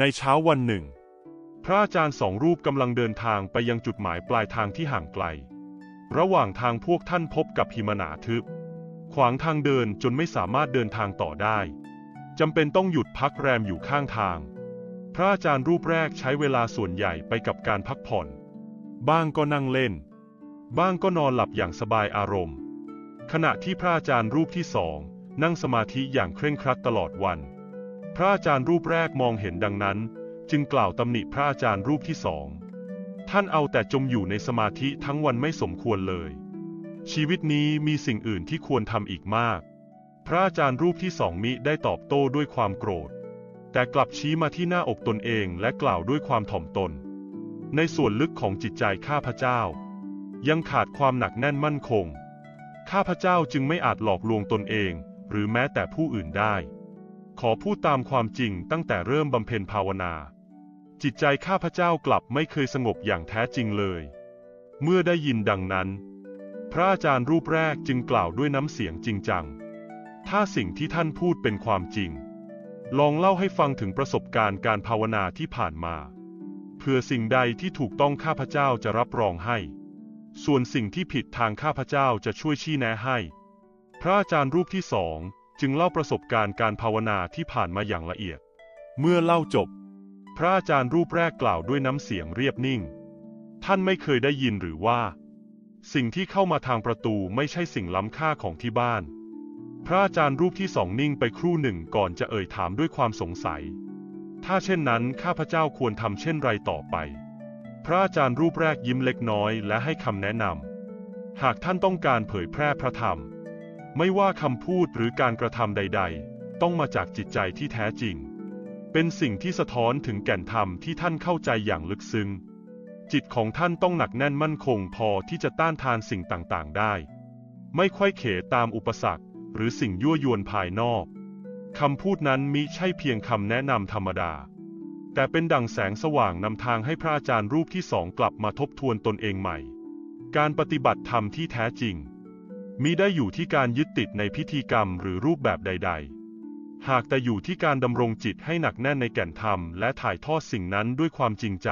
ในเช้าวันหนึ่ง พระอาจารย์สองรูปกำลังเดินทางไปยังจุดหมายปลายทางที่ห่างไกล ระหว่างทางพวกท่านพบกับหิมะหนาทึบ ขวางทางเดินจนไม่สามารถเดินทางต่อได้จำเป็นต้องหยุดพักแรมอยู่ข้างทาง พระอาจารย์รูปแรกใช้เวลาส่วนใหญ่ไปกับการพักผ่อน บ้างก็นั่งเล่น บ้างก็นอนหลับอย่างสบายอารมณ์ ขณะที่พระอาจารย์รูปที่สองนั่งสมาธิอย่างเคร่งครัดตลอดวัน พระอาจารย์รูปแรกมองเห็นดังนั้น จึงกล่าวตำหนิพระอาจารย์รูปที่สอง ท่านเอาแต่จมอยู่ในสมาธิทั้งวันไม่สมควรเลย ชีวิตนี้มีสิ่งอื่นที่ควรทำอีกมาก พระอาจารย์รูปที่สองมิได้ตอบโต้ด้วยความโกรธ แต่กลับชี้มาที่หน้าอกตนเองและกล่าวด้วยความถ่อมตน ในส่วนลึกของจิตใจข้าพเจ้า ยังขาดความหนักแน่นมั่นคง ข้าพเจ้าจึงไม่อาจหลอกลวงตนเอง หรือแม้แต่ผู้อื่นได้ ขอพูดตามความจริงตั้งแต่เริ่มบำเพ็ญภาวนา จิตใจข้าพเจ้ากลับไม่เคยสงบอย่างแท้จริงเลย เมื่อได้ยินดังนั้น พระอาจารย์รูปแรกจึงกล่าวด้วยน้ำเสียงจริงจัง ถ้าสิ่งที่ท่านพูดเป็นความจริง ลองเล่าให้ฟังถึงประสบการณ์การภาวนาที่ผ่านมาเพื่อสิ่งใดที่ถูกต้องข้าพเจ้าจะรับรองให้ ส่วนสิ่งที่ผิดทางข้าพเจ้าจะช่วยชี้แนะให้ พระอาจารย์รูปที่สอง จึงเล่าประสบการณ์การภาวนาที่ผ่านมาอย่างละเอียด เมื่อเล่าจบ พระอาจารย์รูปแรกกล่าวด้วยน้ำเสียงเรียบนิ่ง ท่านไม่เคยได้ยินหรือว่า สิ่งที่เข้ามาทางประตูไม่ใช่สิ่งล้ำค่าของที่บ้าน พระอาจารย์รูปที่สองนิ่งไปครู่หนึ่งก่อนจะเอ่ยถามด้วยความสงสัย ถ้าเช่นนั้นข้าพเจ้าควรทำเช่นไรต่อไป พระอาจารย์รูปแรกยิ้มเล็กน้อยและให้คำแนะนำหากท่านต้องการเผยแพร่พระธรรม ไม่ว่าคำพูดหรือการกระทำใด ๆ ต้องมาจากจิตใจที่แท้จริง เป็นสิ่งที่สะท้อนถึงแก่นธรรมที่ท่านเข้าใจอย่างลึกซึ้ง จิตของท่านต้องหนักแน่นมั่นคงพอที่จะต้านทานสิ่งต่างๆ ได้ ไม่ค่อยเขตามอุปสรรค หรือสิ่งยั่วยวนภายนอกคำพูดนั้นมิใช่เพียงคำแนะนำธรรมดา แต่เป็นดั่งแสงสว่างนำทางให้พระอาจารย์รูปที่สองกลับมาทบทวนตนเองใหม่ การปฏิบัติธรรมที่แท้จริง มิได้อยู่ที่การยึดติดในพิธีกรรมหรือรูปแบบใด ๆ หากแต่อยู่ที่การดำรงจิตให้หนักแน่นในแก่นธรรมและถ่ายทอดสิ่งนั้นด้วยความจริงใจ